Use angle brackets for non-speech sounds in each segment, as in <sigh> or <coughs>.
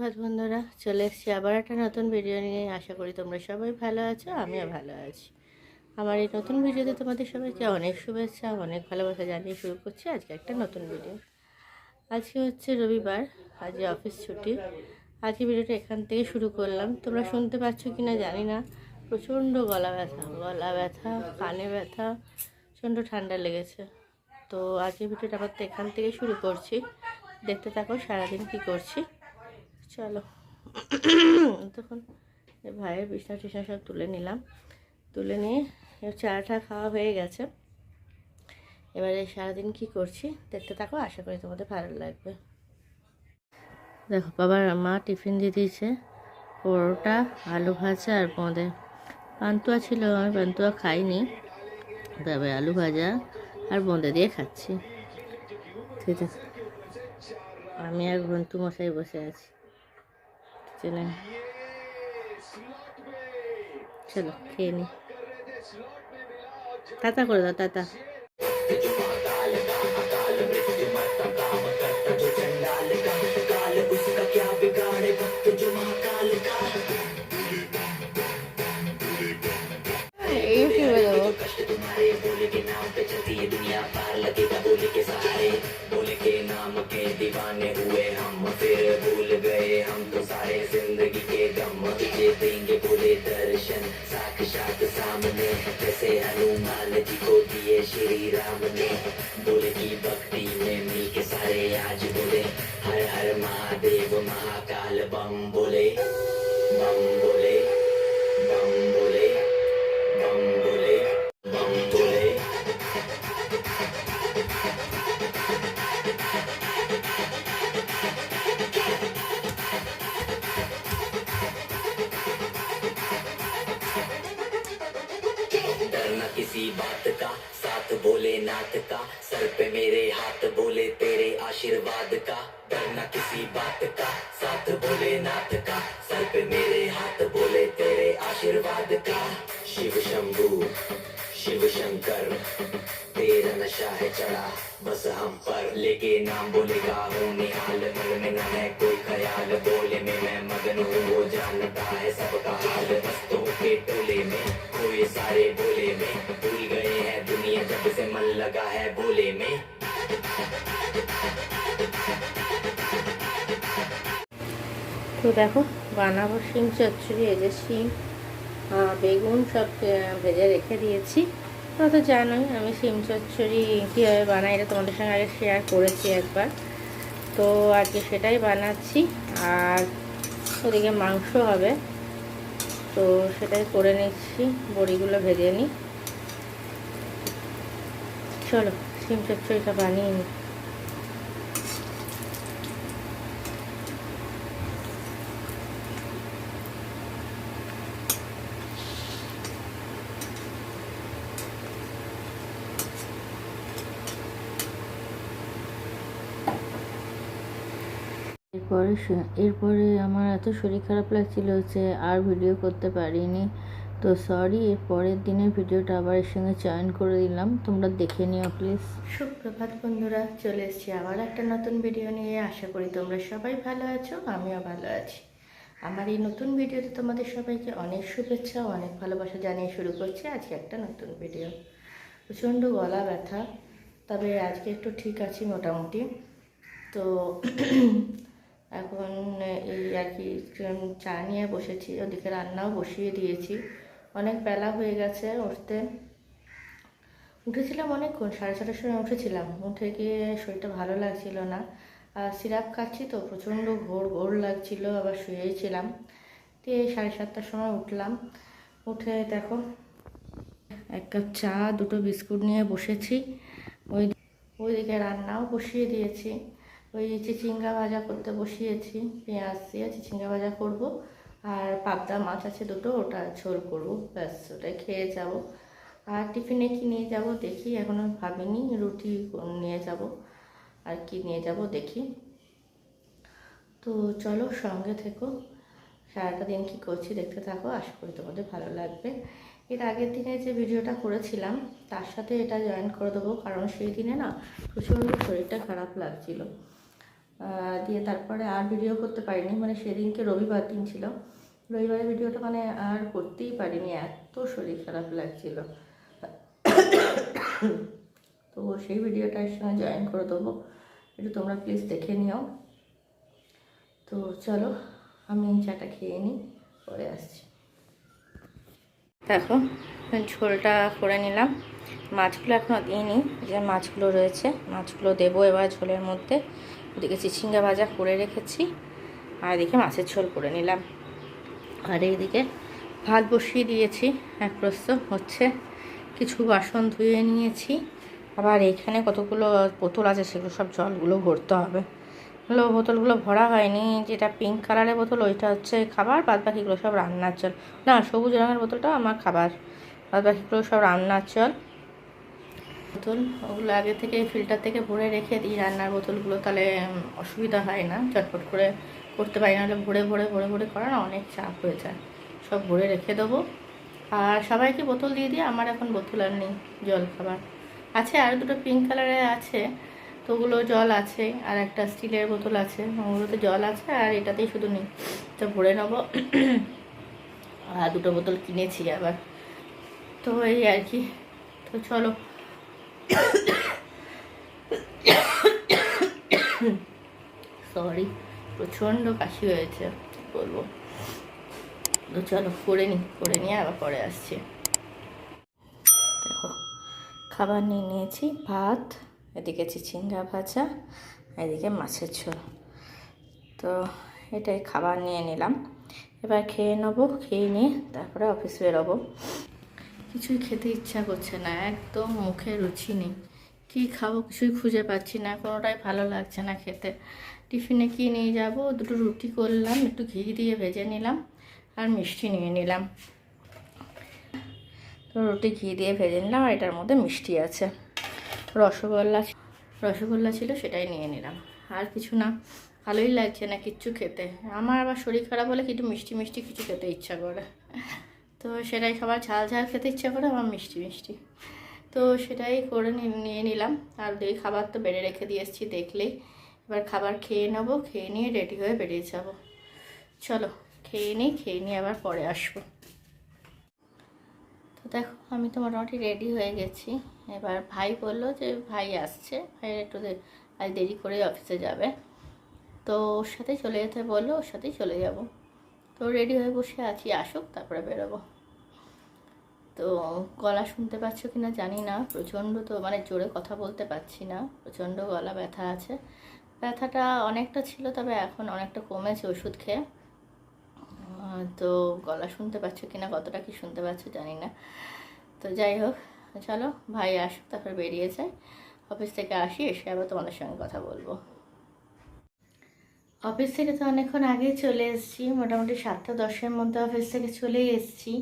সুপ্রভাত বন্ধুরা। চলে এসেছি আবার একটা নতুন ভিডিও নিয়ে। আশা করি তোমরা সবাই ভালো আছো, আমিও ভালো আছি। আমার এই নতুন ভিডিওতে তোমাদের সবাইকে অনেক শুভেচ্ছা, অনেক ভালোবাসা জানিয়ে শুরু করছি আজকে একটা নতুন ভিডিও আজকে হচ্ছে রবিবার আজকে অফিস ছুটি। আজকে ভিডিওটা এখান থেকে শুরু করলাম। তোমরা শুনতে পাচ্ছ কি না জানি না। প্রচণ্ড গলা ব্যথা গলা ব্যথা, কানে ব্যথা, প্রচণ্ড ঠান্ডা লেগেছে। তো আজকে ভিডিওটা আবার তো এখান থেকে শুরু করছি। দেখতে থাকো সারাদিন কী করছি। চলো। তখন ভাইয়ের বিছনা টিছনা সব তুলে নিলাম। তুলে নিয়ে এবার চাটা খাওয়া হয়ে গেছে। এবারে সারাদিন কি করছি দেখতে থাকো, আশা করি তোমাদের ভালো লাগবে। দেখো, বাবার মা টিফিন দিয়ে দিয়েছে পরোটা, আলু ভাজা আর বোঁদে পান্তুয়া ছিল, আমি পান্তুয়া খাইনি। তবে আলু ভাজা আর বোঁদে দিয়ে খাচ্ছি। ঠিক আছে। আমি আর ঘন্টু মশাই বসে আছি। চলে চলো খেয়ে নি। তাতা করে দাও তাতা। महादेव महाकाल बम बोले बम बोले बम बोले बम बोले बम बोले डरना किसी बात का, साथ बोले नाथ का, सर पे मेरे हाथ बोले तेरे आशीर्वाद का। किसी बात का साथ बोले नाथ का। सर पे मेरे हाथ बोले तेरे आशीर्वाद का। शिव शंभू, शिव शंकर, तेरा नशा है चढ़ा। बस हम पर लेके नाम बोलेगा हूँ निहाल मन में न है कोई ख्याल। बोले में मैं मगन हूँ, वो जानता है सबका हाल। मस्तों के टोले में, कोई सारे बोले में। भूल गए हैं दुनिया जब से मन लगा है बोले में। তো দেখো, বানাবো শিম চচ্চড়ি, এই যে শিম বেগুন সব ভেজে রেখে দিয়েছি। তোমরা তো জানোই, আমি শিম চচ্চড়ি কীভাবে বানাই এটা তোমাদের সঙ্গে আগে শেয়ার করেছি একবার। তো আজকে সেটাই বানাচ্ছি, আর ওদিকে মাংস হবে। তো সেটাই করে নিচ্ছি, বড়িগুলো ভেজে নিই। চলো, শিম চচ্চড়িটা বানিয়ে নিই। এরপরে এরপরে আমার এত শরীর খারাপ লাগছিল যে আর ভিডিও করতে পারিনি। তো সরি, এর পরের দিনের ভিডিওটা আবার এর সঙ্গে জয়েন করে দিলাম। তোমরা দেখে নিও প্লিজ সুপ্রভাত বন্ধুরা, চলে এসেছি আবার একটা নতুন ভিডিও নিয়ে। আশা করি তোমরা সবাই ভালো আছো, আমিও ভালো আছি। আমার এই নতুন ভিডিওতে তোমাদের সবাইকে অনেক শুভেচ্ছা, অনেক ভালোবাসা জানিয়ে শুরু করছি আজকে একটা নতুন ভিডিও প্রচণ্ড গলা ব্যথা, তবে আজকে একটু ঠিক আছি মোটামুটি। তো এখন এই আর কি চা নিয়ে বসেছি, ওদিকে রান্নাও বসিয়ে দিয়েছি। অনেক বেলা হয়ে গেছে উঠতে। উঠেছিলাম অনেকক্ষণ, সাড়ে ছটার সময় উঠেছিলাম। উঠে গিয়ে শরীরটা ভালো লাগছিল না। আর সিরাপ খাচ্ছি তো, প্রচণ্ড ঘোর ঘোর লাগছিল, আবার শুয়েই ছিলাম দিয়ে সাড়ে সাতটার সময় উঠলাম। উঠে দেখো, এক কাপ চা, দুটো বিস্কুট নিয়ে বসেছি। ওই ওইদিকে রান্নাও বসিয়ে দিয়েছি। ওই চিচিঙ্গা ভাজা করতে বসিয়েছি, পেঁয়াজ দিয়ে চিচিঙ্গা ভাজা করব। আর পাবদা মাছ আছে দুটো, ওটা ঝোল করব, ব্যাস ওটাই খেয়ে যাব। আর টিফিনে কি নিয়ে যাব দেখি এখনও ভাবিনি, রুটি নিয়ে যাব, আর কি নিয়ে যাব দেখি। তো চলো সঙ্গে থেকো, সারাটা দিন কী করছি দেখতে থাকো, আশা করি তোমাদের ভালো লাগবে। এর আগের দিনে যে ভিডিওটা করেছিলাম, তার সাথে এটা জয়েন করে দেবো, কারণ সেই দিনে না প্রচণ্ড শরীরটা খারাপ লাগছিল। দিয়ে তারপরে আর ভিডিও করতে পারিনি। মানে সেদিনকে রবিবার দিন ছিল। রবিবারের ভিডিওটা মানে আর করতেই পারিনি। এত শরীর খারাপ লাগছিল। <coughs> তো সেই ভিডিওটার সঙ্গে জয়েন করে দেবো। একটু তোমরা প্লিজ দেখে নিও। তো চলো, আমি চাটা খেয়ে নিই, পরে আসছি। দেখো, ঝোলটা করে নিলাম। মাছগুলো এখনও দিইনি। যে মাছগুলো রয়েছে, মাছগুলো দেবো এবার ঝোলের মধ্যে। ওদিকে চিচিঙ্গা ভাজা করে রেখেছি আর এদিকে মাছের ঝোল করে নিলাম। আর এইদিকে ভাত বসিয়ে দিয়েছি, এক প্রস্ত, হচ্ছে কিছু বাসন ধুয়ে নিয়েছি। আবার এখানে কতগুলো বোতল আছে সেগুলো সব জলগুলো ভরতে হবে। এগুলো বোতলগুলো ভরা হয়নি, যেটা পিঙ্ক কালারের বোতল ওইটা হচ্ছে খাবার বাদ বাকিগুলো সব রান্নার জল। না, সবুজ রঙের বোতলটা আমার খাবার বাদ বাকিগুলো সব রান্নার জল। বোতল, ওগুলো আগে থেকে ফিল্টার থেকে ভরে রেখে দিই রান্নার বোতলগুলো, তাহলে অসুবিধা হয় না। চটপট করে করতে পারি, নাহলে ভরে ভরে ভরে ভরে করা না অনেক চাপ হয়ে যায়। সব ভরে রেখে দেবো। আর সবাইকে বোতল দিয়ে দিয়ে আমার এখন বোতল আর নেই, জল খাবার। আছে, আর দুটো পিঙ্ক কালারের আছে, তো ওগুলো জল আছে, আর একটা স্টিলের বোতল আছে। ওগুলোতে জল আছে, আর এটাতেই শুধু নেই, তো ভরে নেব। আর দুটো বোতল কিনেছি আবার। তো এই আর কি, তো চলো। প্রচণ্ড কাশি হয়েছে, কি বলব। তো চলো, করে নিই করে নিয়ে আবার পরে আসছি। দেখো, খাবার নিয়ে নিয়েছি, ভাত, এদিকে চিচিঙ্গা ভাজা, এদিকে মাছের ঝোল। তো এটাই খাবার নিয়ে নিলাম। এবার খেয়ে নেব, খেয়ে নিয়ে তারপরে অফিস বেরোবো। কিছুই খেতে ইচ্ছা করছে না, একদম মুখে রুচি নেই। কী খাব কিছুই খুঁজে পাচ্ছি না, কোনোটাই ভালো লাগছে না খেতে। টিফিনে কি নিয়ে যাব? দুটো রুটি করলাম, একটু ঘি দিয়ে ভেজে নিলাম আর মিষ্টি নিয়ে নিলাম। তো রুটি ঘি দিয়ে ভেজে নিলাম আর এটার মধ্যে মিষ্টি আছে। রসগোল্লা রসগোল্লা ছিল সেটাই নিয়ে নিলাম। আর কিছু না, ভালোই লাগছে না কিচ্ছু খেতে। আমার আবার শরীর খারাপ হলে কিন্তু মিষ্টি মিষ্টি কিছু খেতে ইচ্ছা করে। তো সেটাই সবার ঝাল ঝাল খেতে ইচ্ছা করে, আমার মিষ্টি মিষ্টি। তো সেটাই করে নিয়ে নিলাম। আর ওই খাবার তো বেড়ে রেখে দিয়ে এসেছি দেখলেই। এবার খাবার খেয়ে নেব, খেয়ে নিয়ে রেডি হয়ে বেরিয়ে যাব। চলো, খেয়ে নিই, খেয়ে নিয়ে আবার পরে আসব। তো দেখো, আমি তো মোটামুটি রেডি হয়ে গেছি। এবার ভাই বলল যে, ভাই আসছে। ভাই একটু আজ দেরি করে অফিসে যাবে। তো ওর সাথেই চলে যেতে বলল, ওর সাথেই চলে যাব। তো রেডি হয়ে বসে আছি, আসুক, তারপরে বেরোবো। তো গলা শুনতে পাচ্ছ কি না জানি না, প্রচণ্ড তো মানে জোরে কথা বলতে পারছি না, প্রচণ্ড গলা ব্যথা আছে। ব্যথাটা অনেকটা ছিল, তবে এখন অনেকটা কমেছে ওষুধ খেয়ে। তো গলা শুনতে পাচ্ছ কি না কতটা কি শুনতে পাচ্ছ জানি না। তো যাই হোক, চলো, ভাই আসুক, তারপর বেরিয়ে যায়। অফিস থেকে আসি, এসে আবার তোমাদের সঙ্গে কথা বলব। অফিস থেকে তো অনেকক্ষণ আগেই চলে এসেছি, মোটামুটি সাতটা দশের মধ্যে অফিস থেকে চলেই এসেছি।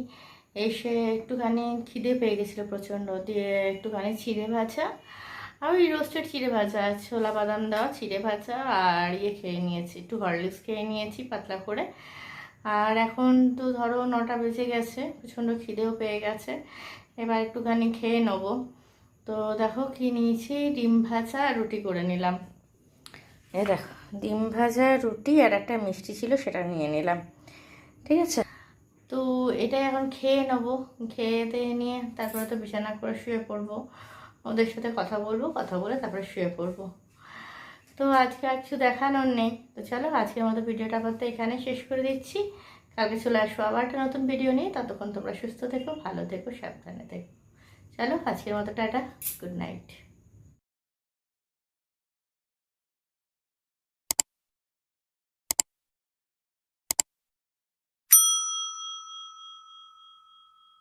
এসে একটুখানি খিদে পেয়ে গেছিল প্রচণ্ড, দিয়ে একটুখানি ছিঁড়ে ভাজা আর ওই রোস্টেড চিড়ে ভাজা, ছোলা বাদাম দেওয়া চিড়ে ভাজা, আর ইয়ে খেয়ে নিয়েছি, একটু হরলিক্স খেয়ে নিয়েছি, পাতলা করে। আর এখন তো ধরো নটা বেজে গেছে, প্রচণ্ড খিদেও পেয়ে গেছে। এবার একটুখানি খেয়ে নেব। তো দেখো কি নিয়েছি, ডিম ভাজা আর রুটি করে নিলাম। এ দেখো, ডিম ভাজা, রুটি আর একটা মিষ্টি ছিল, সেটা নিয়ে নিলাম। ঠিক আছে? তো এটাই এখন খেয়ে নেব। খেয়ে নিয়ে তারপরে তো বিছানা করে শুয়ে পড়ব। ওদের সাথে কথা বলব, কথা বলে তারপরে শুয়ে পড়ব। তো আজকে আর কিছু দেখানোর নেই। তো চলো আজকের মতো ভিডিওটা আপাতত এখানে শেষ করে দিচ্ছি। কালকে চলে আসব আবার একটা নতুন ভিডিও নিয়ে। ততক্ষণ তোমরা সুস্থ থেকো, ভালো থেকো, সাবধানে থেকো। চলো আজকের মতো টাটা, গুড নাইট।